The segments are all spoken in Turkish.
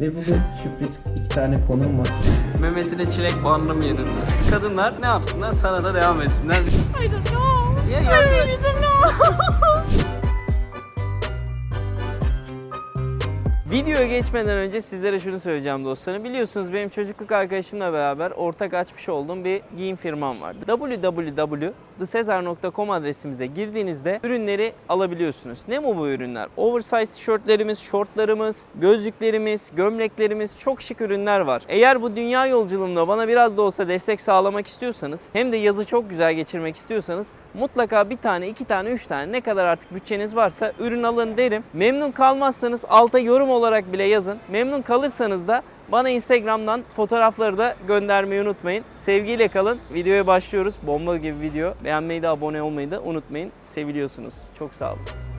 Ve bugün sürpriz iki tane konuğum var. Memesine çilek bandım yerinde. Kadınlar ne yapsınlar? Sana da devam etsinler. I don't know. Et. really don't know. Videoya geçmeden önce sizlere şunu söyleyeceğim dostlarım. Biliyorsunuz benim çocukluk arkadaşımla beraber ortak açmış olduğum bir giyim firmam var. www.thesezar.com adresimize girdiğinizde ürünleri alabiliyorsunuz. Ne bu bu ürünler? Oversize tişörtlerimiz, şortlarımız, gözlüklerimiz, gömleklerimiz çok şık ürünler var. Eğer bu dünya yolculuğumda bana biraz da olsa destek sağlamak istiyorsanız hem de yazı çok güzel geçirmek istiyorsanız mutlaka bir tane, iki tane, üç tane ne kadar artık bütçeniz varsa ürün alın derim. Memnun kalmazsanız alta yorum olarak bile yazın. Memnun kalırsanız da bana Instagram'dan fotoğrafları da göndermeyi unutmayın. Sevgiyle kalın. Videoya başlıyoruz. Bomba gibi video. Beğenmeyi de abone olmayı da unutmayın. Seviliyorsunuz. Çok sağ olun.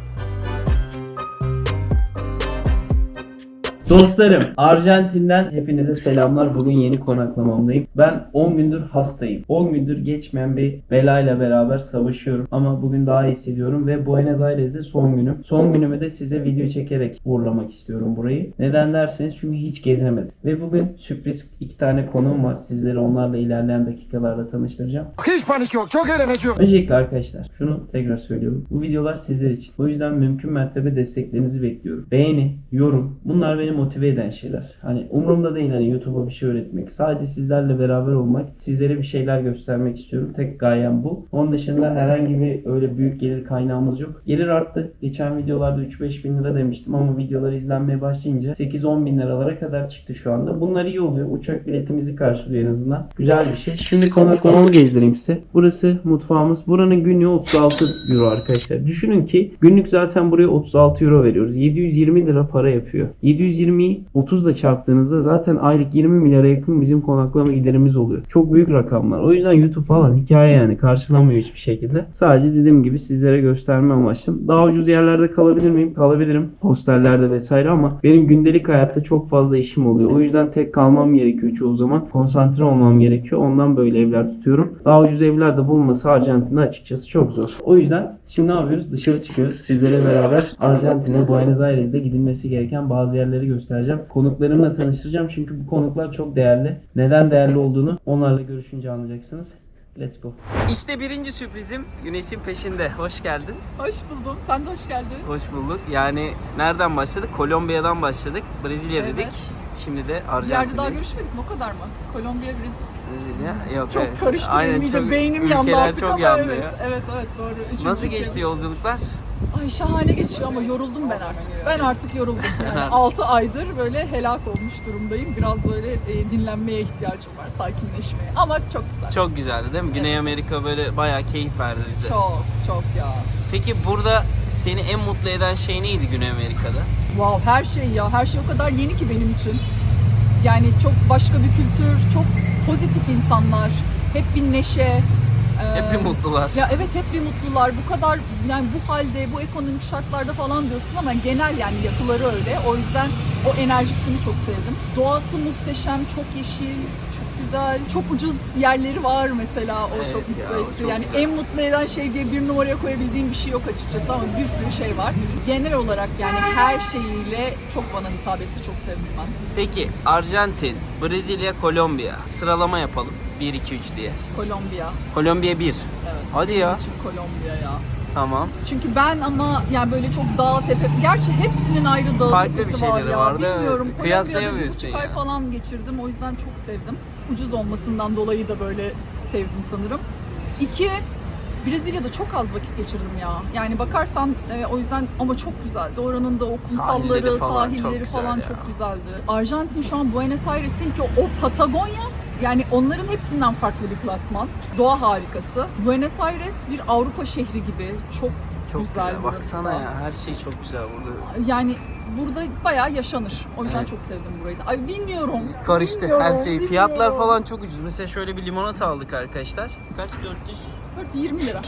Dostlarım, Arjantin'den hepinize selamlar. Bugün yeni konaklamamdayım. Ben 10 gündür hastayım. 10 gündür geçmeyen bir belayla beraber savaşıyorum. Ama bugün daha iyi hissediyorum ve Buenos Aires'de son günüm. Son günümü de size video çekerek uğurlamak istiyorum burayı. Neden derseniz çünkü hiç gezemedim. Ve bugün sürpriz iki tane konuğum var. Sizleri onlarla ilerleyen dakikalarda tanıştıracağım. Hiç panik yok. Çok eğleneceğim. Öncelikle arkadaşlar şunu tekrar söylüyorum. Bu videolar sizler için. O yüzden mümkün mertebe desteklerinizi bekliyorum. Beğeni, yorum bunlar beni motive eden şeyler. Hani umurumda değil hani YouTube'a bir şey öğretmek. Sadece sizlerle beraber olmak, sizlere bir şeyler göstermek istiyorum. Tek gayem bu. Onun dışında herhangi bir öyle büyük gelir kaynağımız yok. Gelir arttı. Geçen videolarda 3-5 bin lira demiştim ama videolar izlenmeye başlayınca 8-10 bin liralara kadar çıktı şu anda. Bunlar iyi oluyor. Uçak biletimizi karşılıyor en azından. Güzel bir şey. Şimdi konaklamamı gezdireyim size. Burası mutfağımız. Buranın günlüğü 36 euro arkadaşlar. Düşünün ki günlük zaten buraya 36 euro veriyoruz. 720 lira para yapıyor. 720'yi 30 ile çarptığınızda zaten aylık 20 milyara yakın bizim konaklama giderimiz oluyor. Çok büyük rakamlar. O yüzden YouTube falan hikaye yani karşılamıyor hiçbir şekilde. Sadece dediğim gibi sizlere gösterme amaçlı. Daha ucuz yerlerde kalabilir miyim? Kalabilirim. Hostellerde vesaire ama benim gündelik hayatta çok fazla işim oluyor. O yüzden tek kalmam gerekiyor çoğu zaman. Konsantre olmam gerekiyor. Ondan böyle evler tutuyorum. Daha ucuz evler de bulması Arjantin'de açıkçası çok zor. O yüzden şimdi ne yapıyoruz? Dışarı çıkıyoruz. Sizlere beraber Arjantin'e, Buenos Aires'de gidilmesi gereken bazı yerleri göstereceğim. Konuklarımla tanıştıracağım çünkü bu konuklar çok değerli. Neden değerli olduğunu onlarla görüşünce anlayacaksınız. Let's go. İşte birinci sürprizim Güneş'in peşinde. Hoş geldin. Hoş buldum. Sen de hoş geldin. Hoş bulduk. Yani nereden başladık? Kolombiya'dan başladık. Brezilya Evet. dedik. Şimdi de Bir yerde daha Arjantin'deyiz. görüşmedik mi? O kadar mı? Kolombiya, Brezilya. Brezilya. Yok, Çok evet. karıştı Aynen, çok- Beynim yandı artık çok ama yandı evet. ya. Evet evet doğru. Üçüncü Nasıl geçti yolculuklar? Ay şahane geçiyor ama yoruldum ben artık. Ben artık yoruldum. Yani 6 aydır böyle helak olmuş durumdayım. Biraz böyle e, dinlenmeye ihtiyacım var, sakinleşmeye. Ama çok güzel. Çok güzeldi değil mi? Güney Amerika böyle bayağı keyif verdi bize. Çok çok ya. Peki burada seni en mutlu eden şey neydi Güney Amerika'da? Wow her şey ya. Her şey o kadar yeni ki benim için. Yani çok başka bir kültür, çok pozitif insanlar, hep bir neşe. Hep bir mutlular. Ya evet hep bir mutlular. Bu kadar yani bu halde, bu ekonomik şartlarda falan diyorsun ama genel yani yapıları öyle. O yüzden o enerjisini çok sevdim. Doğası muhteşem, çok yeşil, çok güzel. Çok ucuz yerleri var mesela. O Evet çok mutlu ya, etti. çok yani güzel. en mutlu eden şey diye bir numaraya koyabildiğim bir şey yok açıkçası ama bir sürü şey var. Genel olarak yani her şeyiyle çok bana hitap etti. Çok sevdim ben. Peki Arjantin, Brezilya, Kolombiya. Sıralama yapalım. 1, 2, 3 diye. Kolombiya. Kolombiya 1. Evet. Hadi ya. Kolombiya ya. Tamam. Çünkü ben ama yani böyle çok dağ tepe, gerçi hepsinin ayrı dağ Farklı tepesi bir şeyleri var ya. var, değil mi? Bilmiyorum. Kıyaslayamıyorsun ay falan geçirdim. O yüzden çok sevdim. Ucuz olmasından dolayı da böyle sevdim sanırım. İki, Brezilya'da çok az vakit geçirdim ya. Yani bakarsan e, o yüzden ama çok güzeldi. Oranın da o kumsalları, Sahilleri falan çok sahilleri güzel falan ya. çok güzeldi. Arjantin şu an Buenos Aires'in ki o Patagonya yani onların hepsinden farklı bir klasman. Doğa harikası. Buenos Aires bir Avrupa şehri gibi. Çok, Çok güzel. güzel. Baksana ya her şey çok güzel burada. Yani burada bayağı yaşanır. O yüzden Evet. çok sevdim burayı da. Ay bilmiyorum. Karıştı bilmiyorum, her şey. Fiyatlar bilmiyorum. falan çok ucuz. Mesela şöyle bir limonata aldık arkadaşlar. Kaç? 400 20 lira.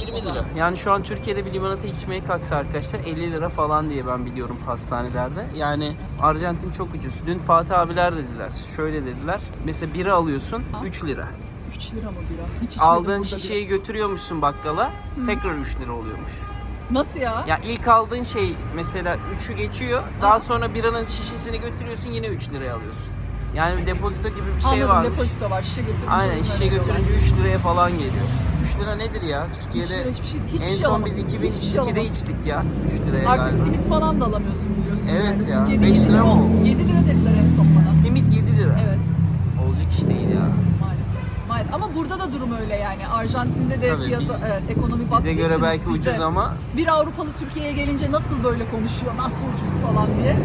20 lira. Yani şu an Türkiye'de bir limonata içmeye kalksa arkadaşlar 50 lira falan diye ben biliyorum pastanelerde. Yani Arjantin çok ucuz. Dün Fatih abiler dediler. Şöyle dediler. Mesela biri alıyorsun 3 lira. 3 lira mı bira? Hiç Aldığın şişeyi götürüyormuşsun bakkala. Tekrar 3 lira oluyormuş. bira. Nasıl ya? Ya ilk aldığın şey mesela 3'ü geçiyor. Daha sonra biranın şişesini götürüyorsun yine 3 liraya alıyorsun. Yani bir depozito gibi bir şey Anladım varmış. depozito var. Şişe götürünce. Aynen şişe götürünce 3 liraya falan geliyor. 3 lira nedir ya? Türkiye'de lira hiçbir şey, hiçbir en şey son biz Hiçbir şey 2002'de alamam. içtik ya 3 liraya Artık galiba. simit falan da alamıyorsun biliyorsun. Evet yani. ya, Türkiye'de beş 7 lira mı oldu? 7 lira dediler en son bana. Simit 7 lira. Evet Olacak iş değil ya. maalesef. Maalesef. Ama burada da durum öyle yani. Arjantin'de de Tabii, piyasa, biz- evet, ekonomi battığı Bize göre için belki bize- ucuz ama bir Avrupalı Türkiye'ye gelince nasıl böyle konuşuyor, nasıl ucuz falan diye.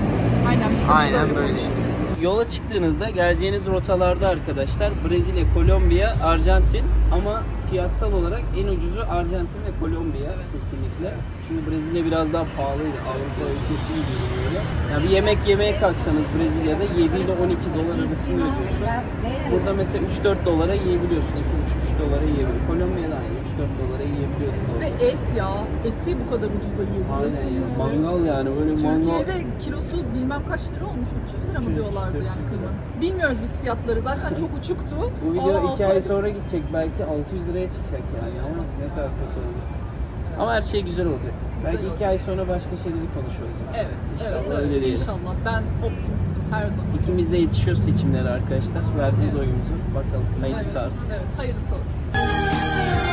Aynen biz de aynen böyle böyleyiz. Yola çıktığınızda geleceğiniz rotalarda arkadaşlar Brezilya, Kolombiya, Arjantin ama fiyatsal olarak en ucuzu Arjantin ve Kolombiya kesinlikle. Çünkü Brezilya biraz daha pahalıydı. Avrupa ülkesi gibi böyle. Yani bir yemek yemeye kalksanız Brezilya'da 7 ile 12 dolar arasında ödüyorsun. Burada mesela 3-4 dolara yiyebiliyorsun. 2,5-3 dolara yiyebiliyorsun. Kolombiya'da aynı 3-4 dolara yiyebiliyorsun. Ve et ya, eti bu kadar ucuza yiyebiliyorsun. Aynen ya. yani. Mangal yani böyle mangal. Türkiye'de kilosu bilmem kaç lira olmuş, 300 lira mı 300, diyorlardı yani kıyma. Bilmiyoruz biz fiyatları, zaten çok uçuktu. Bu video Aa, 2 altı ay sonra gidecek belki 600 liraya çıkacak yani ama ne kadar kötü oldu. Ama her şey güzel olacak. belki 2 olacak. ay sonra başka şeyleri konuşuyoruz. Evet, evet, İnşallah evet. öyle diyelim. İnşallah. Ben optimistim her zaman. İkimiz de yetişiyoruz seçimlere arkadaşlar. Vereceğiz oyumuzu. Bakalım hayırlısı artık. Evet, hayırlısı olsun.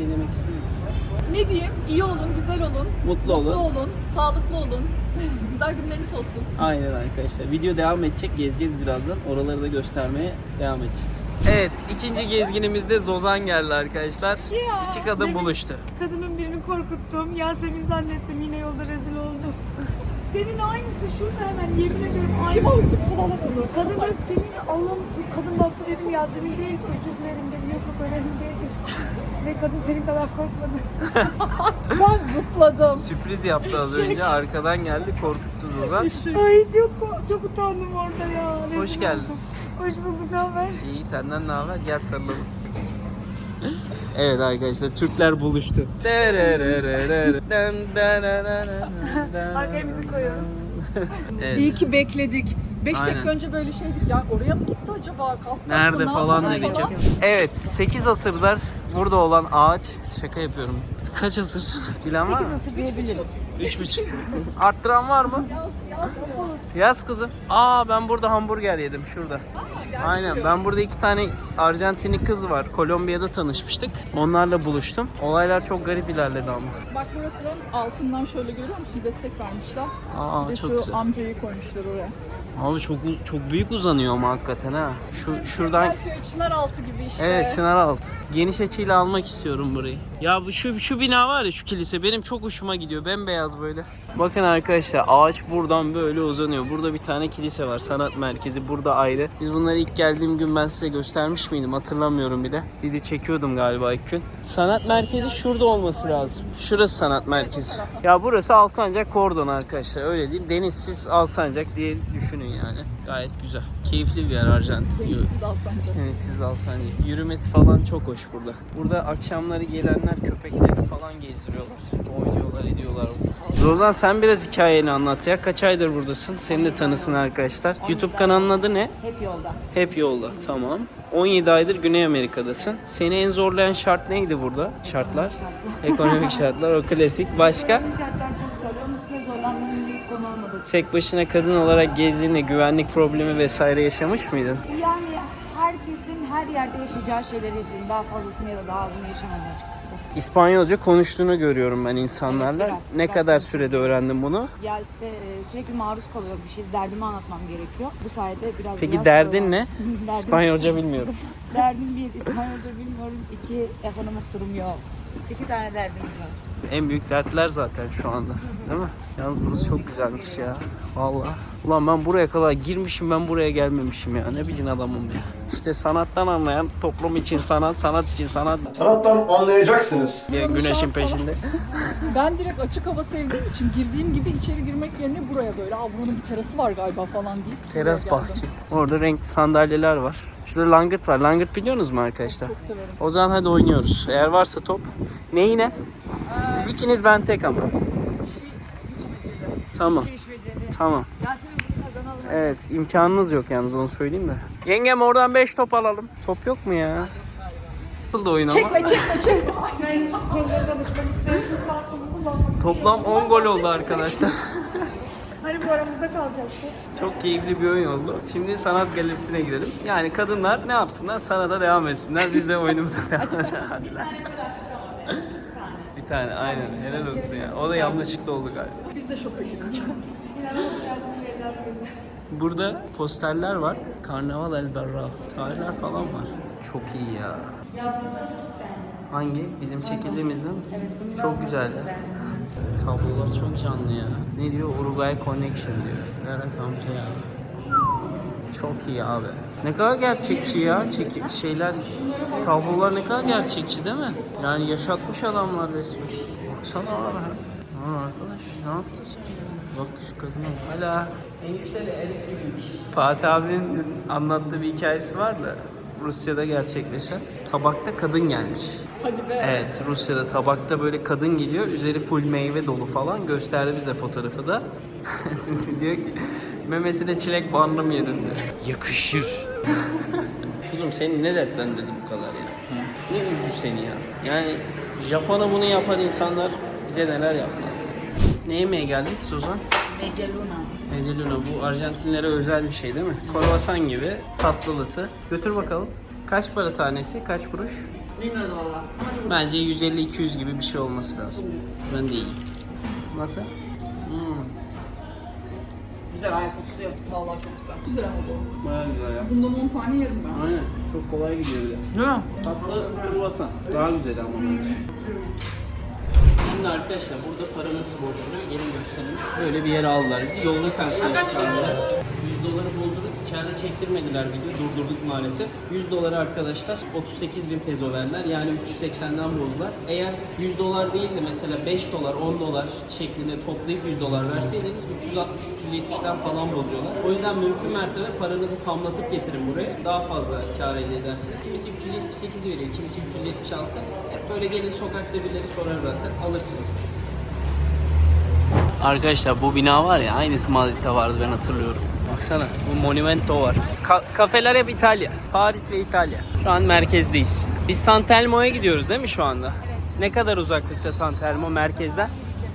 Şey demek istiyor musun? Ne diyeyim? İyi olun, güzel olun. Mutlu olun. Mutlu olun, sağlıklı olun. güzel günleriniz olsun. Aynen arkadaşlar. Video devam edecek. Gezeceğiz birazdan. Oraları da göstermeye devam edeceğiz. Evet, ikinci gezginimizde Zozan geldi arkadaşlar. Ya, İki kadın demin buluştu. Kadının birini korkuttum. Yasemin zannettim. Yine yolda rezil oldum. Senin aynısı şurada hemen yemin ederim aynı. Kim oldu? Kadın da senin Allah'ım kadın baktı dedim Yasemin değil özür dilerim dedim. Yok yok önemli değil. Ve kadın senin kadar korkmadı. Ben zıpladım. Sürpriz yaptı az önce. Arkadan geldi, korkuttu Zozan. Ay çok çok utandım orada ya. Rezil Hoş geldin. oldum. Hoş bulduk ne haber? İyi senden ne haber? Gel sarılalım. Evet arkadaşlar Türkler buluştu. Arkaya müzik koyuyoruz. Evet. İyi ki bekledik. 5 Aynen. dakika önce böyle şeydik ya. Oraya mı gitti acaba? Kalksak mı? Nerede Ne falan yapalım dedik. Evet 8 asırlar burada olan ağaç şaka yapıyorum. Kaç asır? Bilen var mı? Nasıl diyebiliriz? 3,5. Arttıran var mı? Yaz kızım. Aa ben burada hamburger yedim şurada. Aynen ben burada iki tane Arjantinli kız var. Kolombiya'da tanışmıştık. Onlarla buluştum. Olaylar çok garip ilerledi ama. Bak burası altından şöyle görüyor musun? Destek vermişler. Aa Bir de çok şu güzel. amcayı koymuşlar oraya. Abi çok çok büyük uzanıyor ama hakikaten ha. Şu şuradan Belki Çınar altı gibi işte. Evet Çınaraltı. Geniş açıyla almak istiyorum burayı. Ya bu şu şu bina var ya şu kilise benim çok hoşuma gidiyor. Bembeyaz böyle. Bakın arkadaşlar ağaç buradan böyle uzanıyor. Burada bir tane kilise var. Sanat merkezi burada ayrı. Biz bunları ilk geldiğim gün ben size göstermiş miydim? Hatırlamıyorum bile. Video çekiyordum galiba ilk gün. Sanat merkezi şurada olması lazım. Şurası sanat merkezi. Ya burası Alsancak Kordon arkadaşlar. Öyle diyeyim. Denizsiz Alsancak diye düşünün yani. Gayet güzel. Keyifli bir yer Arjantin. Temizsiz Alsancak. Yani siz alsan yürümesi falan çok hoş burada. Burada akşamları gelenler köpeklerini falan gezdiriyorlar. Oynuyorlar, ediyorlar. Rozan sen biraz hikayeni anlat ya. Kaç aydır buradasın? Seni de tanısın arkadaşlar. YouTube kanalının adı ne? Hep yolda. Hep yolda. Tamam. 17 aydır Güney Amerika'dasın. Seni en zorlayan şart neydi burada? Şartlar? Ekonomik şartlar. O klasik. Başka? Şartlar Tek başına kadın olarak gezdiğinde güvenlik problemi vesaire yaşamış mıydın? Yani herkesin her yerde yaşayacağı şeyleri yaşadım. Daha fazlasını ya da daha azını yaşamadım açıkçası. İspanyolca konuştuğunu görüyorum ben insanlarla. Evet, biraz, ne biraz kadar sürede öğrendin bunu? Ya işte e, sürekli maruz kalıyor bir şey. Derdimi anlatmam gerekiyor. Bu sayede biraz Peki biraz derdin ne? Derdim- İspanyolca bilmiyorum. Derdim bir, İspanyolca bilmiyorum. İki, ekonomik durum yok. İki tane derdimiz var. En büyük dertler zaten şu anda. Değil mi? Yalnız burası çok güzelmiş ya. Vallahi. Ulan ben buraya kadar girmişim ben buraya gelmemişim ya. Ne biçim adamım ya. İşte sanattan anlayan toplum için sanat, sanat için sanat Sanattan anlayacaksınız. diye güneşin peşinde. Ben direkt açık hava sevdiğim için girdiğim gibi içeri girmek yerine buraya böyle Aa buranın bir terası var galiba falan deyip Teras bahçe. Orada renkli sandalyeler var. Şurada langırt var. Langırt biliyorsunuz mu arkadaşlar? Çok severim. O zaman hadi oynuyoruz. Eğer varsa top. Ne yine? Siz ikiniz ben tek ama. Tamam. Beceri. Tamam. Bunu kazanalım. Evet imkanınız yok yalnız onu söyleyeyim de. Yengem oradan 5 top alalım. Top yok mu ya? Nasıl da oyun ama? Çekme çekme çekme. Toplam 10 gol oldu arkadaşlar. Hani bu aramızda kalacaktı. Çok keyifli bir oyun oldu. Şimdi sanat galerisine girelim. Yani kadınlar ne yapsınlar? Sanata devam etsinler. Biz de oyunumuza devam edelim. Tane aynen. Helal olsun ya. O da yanlışlıkla oldu galiba. Biz de şoka girdik. İnanamadım Yasemin'in elinden böyle. Burada posterler var. Karnaval El Berra. Tarihler falan var. Çok iyi ya. Hangi? Bizim çekildiğimizden? Çok güzeldi. Tablolar çok canlı ya. Ne diyor? Uruguay Connection diyor. Lara Campea. Çok iyi abi. Ne kadar gerçekçi ya. Çeki şeyler, tablolar ne kadar gerçekçi değil mi? Yani yaşatmış adamlar resmen. Baksana abi. Ha arkadaş ne yaptın sen? Bak şu kadına. Hala. Enişteli elektrik. Fatih abinin anlattığı bir hikayesi var da Rusya'da gerçekleşen. Tabakta kadın gelmiş. Hadi be. Evet Rusya'da tabakta böyle kadın geliyor. Üzeri full meyve dolu falan. Gösterdi bize fotoğrafı da. diyor ki memesine çilek bandım diyor. Yakışır. Kuzum seni ne dertlendirdi bu kadar ya? Ne üzdü seni ya? Yani Japon'a bunu yapan insanlar bize neler yapmaz? Ne yemeye geldik Suzan? Medeluna. bu Arjantinlere özel bir şey değil mi? Kruvasan gibi tatlılısı. Götür bakalım. Kaç para tanesi? Kaç kuruş? Bilmiyoruz valla. Bence 150-200 gibi bir şey olması lazım. Ben de yiyeyim. Nasıl? Hmm. Güzel ayak tutuyor. Valla çok güzel. Güzel bu. Baya güzel ya. Bundan 10 tane yerim ben. Aynen. Çok kolay gidiyor bir de. Değil mi? Tatlı kruvasan. Daha güzel ama bence. Şimdi arkadaşlar burada para nasıl bozuluyor? Gelin gösterelim. Böyle bir yere aldılar bizi. Yolda karşılaştılar. 100 doları bozdurup içeride çektirmediler video. Durdurduk maalesef. 100 doları arkadaşlar 38 bin peso verdiler. Yani 380'den bozdular. Eğer 100 dolar değil de mesela 5 dolar 10 dolar şeklinde toplayıp 100 dolar verseydiniz 360-370'den falan bozuyorlar. O yüzden mümkün mertebe paranızı tamlatıp getirin buraya. Daha fazla kar elde edersiniz. Kimisi 378 veriyor, kimisi 376. Hep böyle gelin sokakta birileri sorar zaten alırsınız. Arkadaşlar bu bina var ya aynısı Madrid'de vardı ben hatırlıyorum. Baksana bu Monumento var. Ka- kafeler hep İtalya. Paris ve İtalya. Şu an merkezdeyiz. Biz Sant'Elmo'ya gidiyoruz değil mi şu anda? Ne kadar uzaklıkta Sant'Elmo merkezden?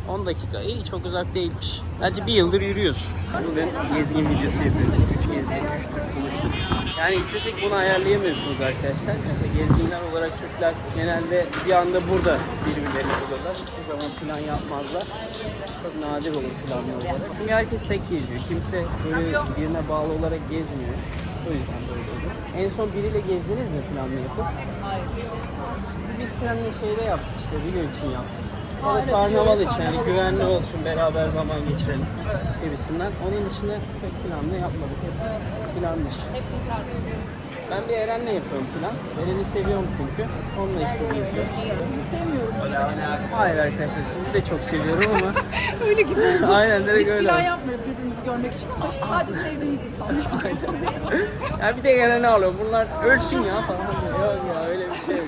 10 dakika. İyi çok uzak değilmiş. Gerçi bir yıldır yürüyoruz. Bugün gezgin videosu yapıyoruz. Üç gezgin, üç Türk buluştuk. Yani istesek bunu ayarlayamıyorsunuz arkadaşlar. Mesela gezginler olarak Türkler genelde bir anda burada birbirlerini bulurlar. Hiçbir zaman plan yapmazlar. Çok nadir olur planlı olarak. Çünkü herkes tek geziyor. Kimse böyle birine bağlı olarak gezmiyor. O yüzden böyle olur. En son biriyle gezdiniz mi planlı yapıp? Hayır. Biz seninle şeyde yaptık işte video için yaptık. O da karnaval için yani güvenli olsun beraber zaman geçirelim gibisinden. Onun dışında pek planlı yapmadık. Hep plan dışı. Ben bir Eren'le yapıyorum plan. Eren'i seviyorum çünkü. Onunla işte. Sizi sevmiyorum. Hayır arkadaşlar sizi de çok seviyorum ama. Öyle gibi oldu. Aynen Biz direkt öyle. plan yapmıyoruz birbirimizi görmek için ama işte sadece sevdiğimiz insanlar. Ya bir de Eren'i alıyor. Bunlar ölsün ya falan. Yok ya öyle bir şey yok.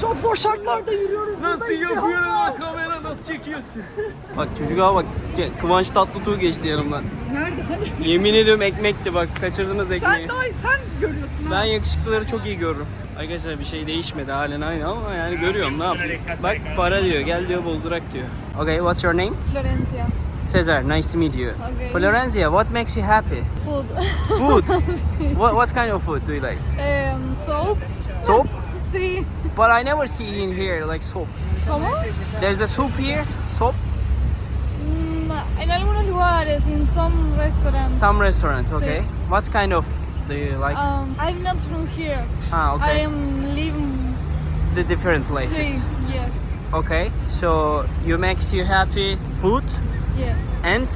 Çok zor şartlarda yürüyoruz. Nasıl kamera nasıl çekiyorsun? Bak çocuğa bak Ke- Kıvanç Tatlıtuğ geçti yanımdan. Nerede? Hani? Yemin ediyorum ekmekti bak kaçırdınız ekmeği. Sen daha sen görüyorsun ha. Ben yakışıklıları çok iyi görürüm. Arkadaşlar bir şey değişmedi halen aynı ama yani görüyorum ne yapayım. Bak para diyor gel diyor bozdurak diyor. Okay what's your name? Florencia. Cesar nice to meet you. Okay. Florencia what makes you happy? Food. Food. what, what kind of food do you like? um, soap. Soap? Sí. But I never see in here like soap. ¿Cómo? There's a soup here, Soup. Mm, en algunos lugares, in some restaurants. Some restaurants, okay. What kind of do you like? Um, I'm not from here. ah, okay. I am living. The different Sí, places. yes, Okay. So you makes you happy food yes. and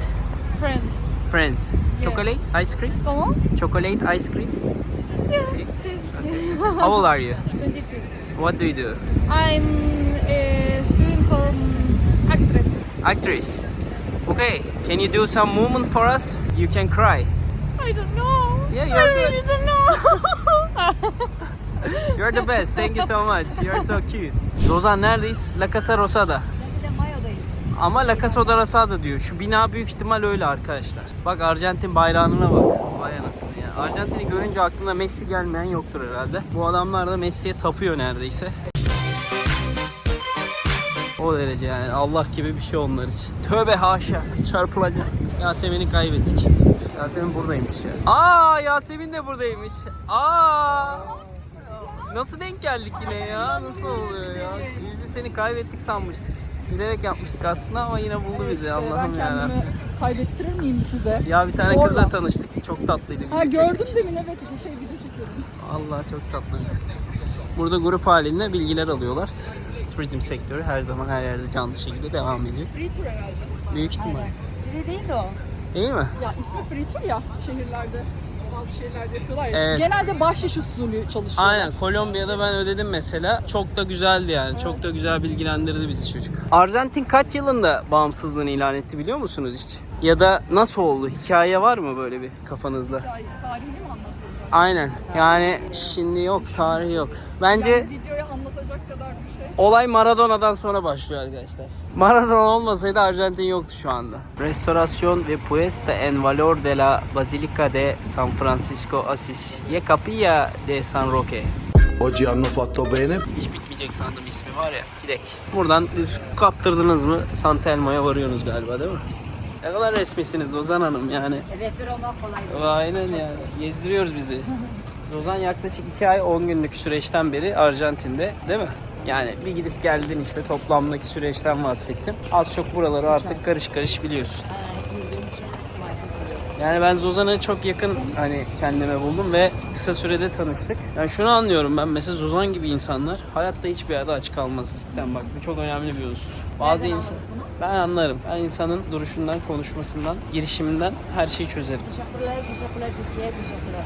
Friends. friends. Chocolate ice cream. ¿Cómo? Chocolate ice cream. Yeah, Sí. sí. How old are you? 22. What do you do? I'm a student for actress. Actress. Okay. Can you do some movement for us? You can cry. I don't know. Yeah, I you're really good. don't know. You're the best. Thank you so much. You're so cute. Zozan neredeyiz? La Casa Rosada. Ama La Casa Rosada diyor. Şu bina büyük ihtimal öyle arkadaşlar. Bak Arjantin bayrağına bak. Ya. Arjantin'i görünce aklına Messi gelmeyen yoktur herhalde. Bu adamlar da Messi'ye tapıyor neredeyse. O derece yani Allah gibi bir şey onlar için. Tövbe haşa çarpılacak. Yasemin'i kaybettik. Yasemin buradaymış ya. Aa Yasemin de buradaymış. Aa Nasıl denk geldik yine ya? Nasıl oluyor ya? Biz de seni kaybettik sanmıştık. Bilerek yapmıştık aslında ama yine buldu bizi Allah'ım ya. Kaybettirir miyim size? Ya bir tane Zorla. kızla tanıştık. Çok tatlıydı. Ha video gördüm çektik. demin evet bir şey video çekiyordum. Allah çok tatlı bir kız. Burada grup halinde bilgiler alıyorlar. Turizm sektörü her zaman her yerde canlı şekilde devam ediyor. Free tour herhalde. Büyük ihtimal. Free değil de o. Değil mi? Ya ismi free tour ya şehirlerde bazı şeylerde yapıyorlar ya. Evet. Genelde bahşiş usulü çalışıyor. Aynen Kolombiya'da ben ödedim mesela. Çok da güzeldi yani. Çok da güzel bilgilendirdi bizi çocuk. Arjantin kaç yılında bağımsızlığını ilan etti biliyor musunuz hiç? Ya da nasıl oldu? Hikaye var mı böyle bir kafanızda? Tarih- Tarihini mi anlatacağım? Aynen. Yani şimdi yok, tarih yok. Bence Yani videoya anlatacak kadar. Olay Maradona'dan sonra başlıyor arkadaşlar. Maradona olmasaydı Arjantin yoktu şu anda. Restauración ve puesta en valor de la Basilica de San Francisco Assis y Capilla de San Roque. Oggi hanno fatto bene Hiç bitmeyecek sandım ismi var ya. Gidek. Buradan düz kaptırdınız mı San Telmo'ya varıyorsunuz galiba değil mi? Ne kadar resmisiniz Ozan Hanım yani. Rehber olmak kolay. Aynen yani. Gezdiriyoruz bizi. Ozan yaklaşık 2 ay 10 günlük süreçten beri Arjantin'de değil mi? Yani bir gidip geldin işte toplamdaki süreçten bahsettim. Az çok buraları artık karış karış biliyorsun. Yani ben Zozan'ı çok yakın hani kendime buldum ve kısa sürede tanıştık. Yani şunu anlıyorum ben mesela Zozan gibi insanlar hayatta hiçbir yerde aç kalmaz cidden bak bu çok önemli bir unsur. Bazı insan ben anlarım. Ben insanın duruşundan, konuşmasından, girişiminden her şeyi çözerim. Teşekkürler, teşekkürler Türkiye, teşekkürler.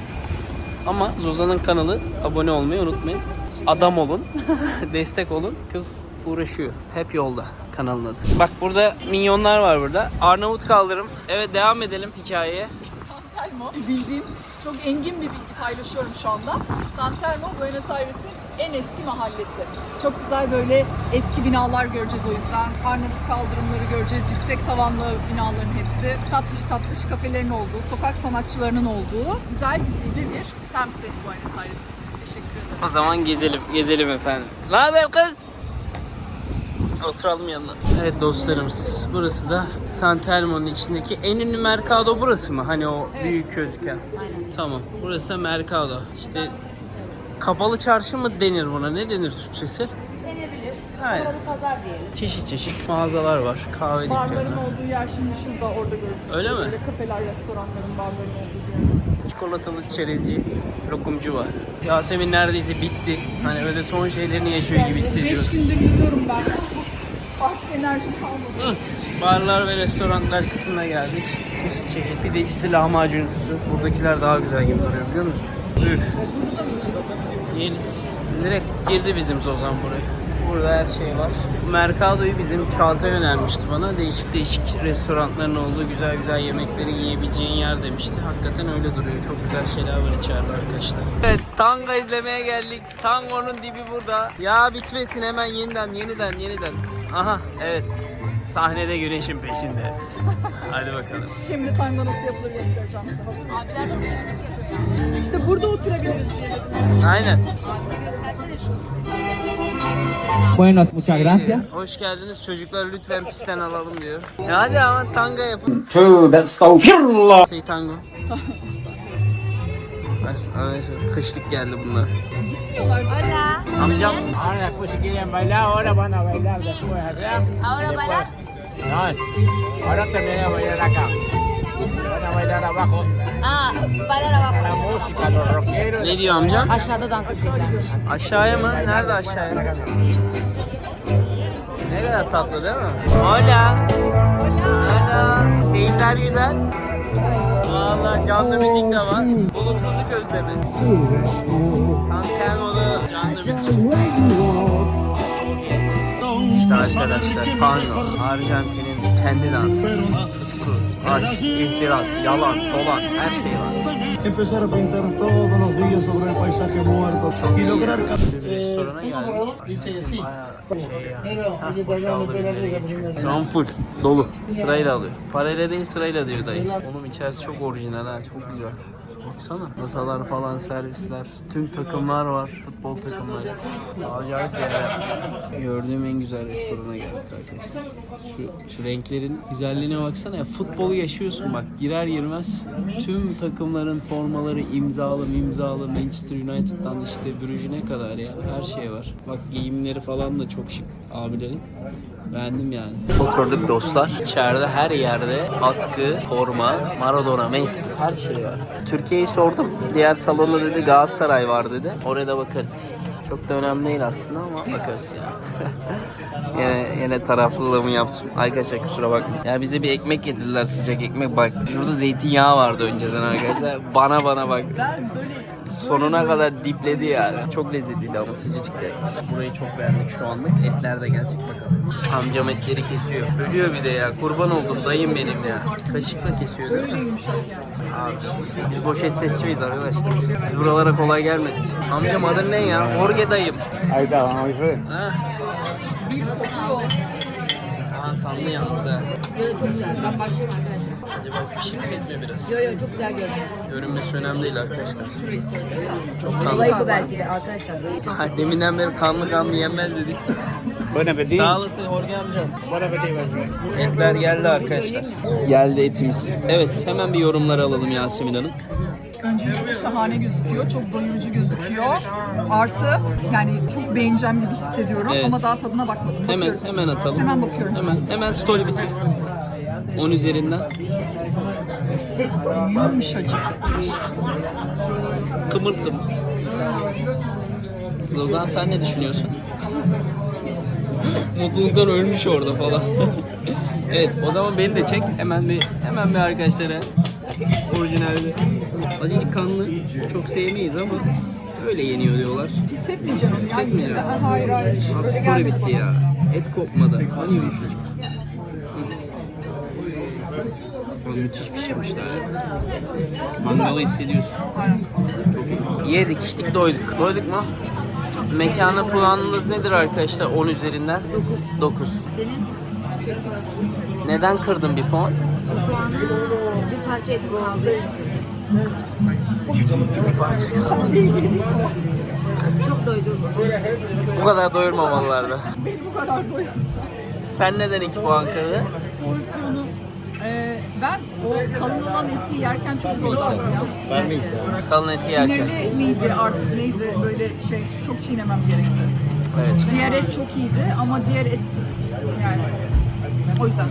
Ama Zozan'ın kanalı abone olmayı unutmayın. Adam olun, destek olun. Kız uğraşıyor. Hep yolda kanalın adı. Bak burada minyonlar var burada. Arnavut kaldırım. Evet devam edelim hikayeye. San Telmo bildiğim çok engin bir bilgi paylaşıyorum şu anda. San Telmo Buenos Aires'in en eski mahallesi. Çok güzel böyle eski binalar göreceğiz o yüzden. Arnavut kaldırımları göreceğiz. Yüksek tavanlı binaların hepsi. Tatlış tatlış kafelerin olduğu, sokak sanatçılarının olduğu güzel güzide bir semti Buenos Aires'in. O zaman gezelim, gezelim efendim. Ne haber kız? Oturalım yanına. Evet dostlarımız, burası da San Telmo'nun içindeki en ünlü Mercado burası mı? Hani o büyük gözüken. Tamam, burası da Mercado. İşte kapalı çarşı mı denir buna? Ne denir Türkçesi? Denebilir. Aynen. Burası pazar diyelim. Çeşit çeşit mağazalar var. Kahve Barların dükkanı. olduğu yer şimdi şurada orada gördük. Öyle mi? Böyle kafeler, restoranların, barların olduğu yer. Çikolatalı çerezci, lokumcu var. Yasemin neredeyse bitti. Hani öyle son şeylerini yaşıyor gibi hissediyorum. 5 gündür yürüyorum ben. Artık enerjim kalmadı. Barlar ve restoranlar kısmına geldik. Çeşit çeşit. Bir de işte lahmacuncusu. Buradakiler daha güzel gibi duruyor biliyor musun? Üf. Yeliz. Direkt girdi bizim Zozan buraya. Burada her şey var. Mercado'yu bizim Çağatay önermişti bana. Değişik değişik restoranların olduğu güzel güzel yemeklerin yiyebileceğin yer demişti. Hakikaten öyle duruyor. Çok güzel şeyler var içeride arkadaşlar. Evet tango izlemeye geldik. Tango'nun dibi burada. Ya bitmesin hemen yeniden yeniden yeniden. Aha evet. Sahnede güneşin peşinde. Hadi bakalım. Şimdi tango nasıl yapılır göstereceğim size. Abiler çok iyi yapıyor yani. İşte burada oturabiliriz diye. Aynen. Buenos, muchas gracias. Hoş geldiniz çocuklar lütfen pistten alalım diyor. Ya hadi ama tango yapın. Tövbe estağfirullah. Şey tango. Arkadaşlar kışlık geldi bunlar. Hola. Amcam Ahora después si quieren bailar, ahora van a bailar después allá. Ahora bailar. No, ahora terminé de bailar acá. Van a bailar abajo. Ah, bailar La abajo. música, los rockeros. ne diyor amcam? Aşağıda dans edecekler. Aşağıya mı? Nerede aşağıya? Ne kadar tatlı değil mi? Hola. Hola. Keyifler güzel. Canlı müzik de var. Bulutsuzluk özlemi. Santiago'da canlı müzik. İşte arkadaşlar tango, Arjantin'in kendi dansı. Tutku, aşk, ihtiras, yalan, dolan her şey var. empezar a pintar todos los días sobre el paisaje muerto y lograr restorana geldik. Şey ya. Hah, boşaldı birileri geçiyor. Şu an full, dolu. Sırayla alıyor. Parayla değil sırayla diyor dayı. Oğlum içerisi çok orijinal ha, çok güzel. Baksana masalar falan servisler. Tüm takımlar var. Futbol takımları. Acayip bir yer. Gördüğüm en güzel restorana geldik arkadaşlar. Şu, şu renklerin güzelliğine baksana ya. Futbolu yaşıyorsun bak. Girer girmez tüm takımların formaları imzalı imzalı Manchester United'dan işte Brugge'ne kadar ya. Her şey var. Bak giyimleri falan da çok şık abilerin. Beğendim yani. Oturduk dostlar. İçeride her yerde atkı, forma, Maradona, Messi her şey var. Türkiye'yi sordum. Diğer salonda dedi Galatasaray var dedi. Oraya da bakarız. Çok da önemli değil aslında ama bakarız ya. yine, yine taraflılığımı yaptım. Arkadaşlar kusura bakmayın. Ya bize bir ekmek getirdiler sıcak ekmek. Bak şurada zeytinyağı vardı önceden arkadaşlar. Bana bana bak. Sonuna kadar dipledi yani. Çok lezzetliydi ama sıcacıktı. Burayı çok beğendik şu anlık. Etler de gelecek bakalım. Amcam etleri kesiyor. Ölüyor bir de ya. Kurban oldum dayım benim ya. Kaşıkla kesiyor değil mi? Abi işte. Biz boş et seçmeyiz arkadaşlar. Biz buralara kolay gelmedik. Amcam adın ne ya? Orge dayım. Ahí está, vamos a ver. Ha? Aa kanlı yalnız ha. Acaba pişirsek mi biraz? Yok yok çok güzel görünüyor. Görünmesi önemli değil arkadaşlar. Çok kanlı. Layıkı belki de arkadaşlar. Ha, deminden beri kanlı kanlı yenmez dedik. Buen apetito. Sağ olasın Jorge amcam. Buen apetito. Etler geldi arkadaşlar. Geldi etimiz. Evet hemen bir yorumları alalım Yasemin Hanım. Öncelikle şahane gözüküyor. Çok doyurucu gözüküyor. Artı yani çok beğeneceğim gibi hissediyorum Evet. ama daha tadına bakmadım. Hemen Bakıyoruz. hemen atalım. Hemen bakıyorum. Hemen hemen story bitiyor. 10 üzerinden Yumuşacık. kımır kımır. Ozan sen ne düşünüyorsun? Mutluluktan ölmüş orada falan. evet o zaman beni de çek. Hemen bir hemen bir arkadaşlara orijinalde. Azıcık kanlı. Çok sevmeyiz ama öyle yeniyor diyorlar. Hissetmeyeceğim onu ya. Hissetmeyeceğim. yine de. Hayır hayır. Bak Öyle story gelmedi bitti bana. ya. Et kopmadı. Hani yumuşacık. Bak müthiş pişirmişler ya. Mangalı hissediyorsun. Yedik içtik doyduk. Doyduk mu? Mekana puanınız nedir arkadaşlar 10 üzerinden? 9. 9. Neden kırdın bir puan? Bir parça et kaldı. Çok doydum. Bu kadar doyurmamalılardı. Bu kadar doyum. Sen neden 2 puan kırdın? Porsiyonu. Ee, ben o kalın olan eti yerken çok zorlandım ya. Kalın eti yerken. Sinirli miydi artık neydi böyle şey çok çiğnemem gerekti. Evet. Diğer et çok iyiydi ama diğer et yani o yüzden.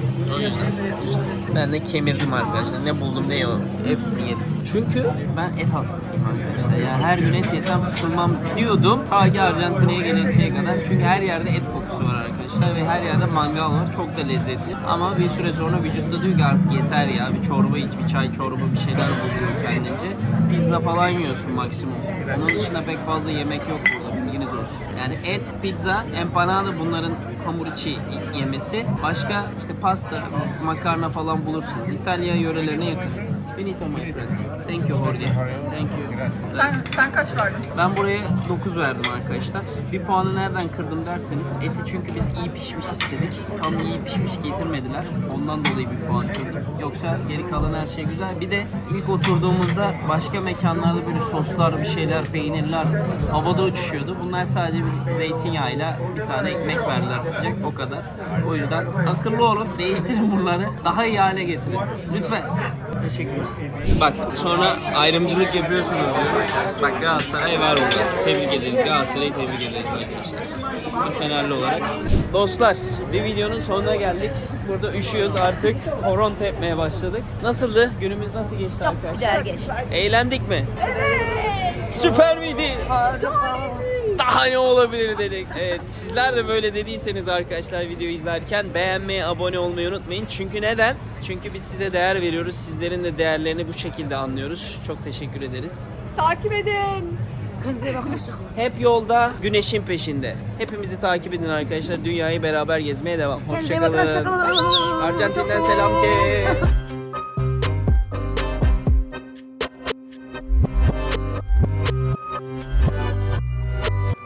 Ben de kemirdim arkadaşlar. Ne buldum ne yok. Hepsini yedim. Çünkü ben et hastasıyım arkadaşlar. Yani her gün et yesem sıkılmam diyordum. Ta ki Arjantin'e gelesiye kadar. Çünkü her yerde et kokusu var arkadaşlar. Ve her yerde mangal var. Çok da lezzetli. Ama bir süre sonra vücutta diyor ki artık yeter ya. Bir çorba iç, bir çay çorba bir şeyler buluyor kendince. Pizza falan yiyorsun maksimum. Onun dışında pek fazla yemek yok burada. Bilginiz olsun. Yani et, pizza, empanada bunların hamur içi yemesi. Başka işte pasta, makarna falan bulursunuz. İtalya yörelerine yakın. Finito my friend. Thank you Jorge. Thank you. Sen sen kaç verdin? Ben buraya 9 verdim arkadaşlar. Bir puanı nereden kırdım derseniz eti çünkü biz iyi pişmiş istedik. Tam iyi pişmiş getirmediler. Ondan dolayı bir puan kırdım. Yoksa geri kalan her şey güzel. Bir de ilk oturduğumuzda başka mekanlarda böyle soslar, bir şeyler, peynirler havada uçuşuyordu. Bunlar sadece bir zeytinyağıyla bir tane ekmek verdiler sıcak o kadar. O yüzden akıllı olun, değiştirin bunları. Daha iyi hale getirin. Lütfen. Teşekkürler. Bak sonra ayrımcılık yapıyorsunuz diyoruz. Bak Galatasaray var orada. Tebrik ederiz. Galatasaray'ı tebrik ederiz arkadaşlar. Bir Fenerli olarak. Dostlar bir videonun sonuna geldik. Burada üşüyoruz artık. Horon tepmeye başladık. Nasıldı? Günümüz nasıl geçti arkadaşlar? Güzel geçti. Eğlendik mi? Süper miydi? Daha ne olabilir dedik. Evet sizler de böyle dediyseniz arkadaşlar videoyu izlerken beğenmeyi, abone olmayı unutmayın. Çünkü neden? Çünkü biz size değer veriyoruz. Sizlerin de değerlerini bu şekilde anlıyoruz. Çok teşekkür ederiz. Takip edin. Kendinize bakın. Hoşçakalın. Hep yolda, güneşin peşinde. Hepimizi takip edin arkadaşlar. Dünyayı beraber gezmeye devam. Hoşçakalın. Hoşçakalın. Arjantin'den selam ki.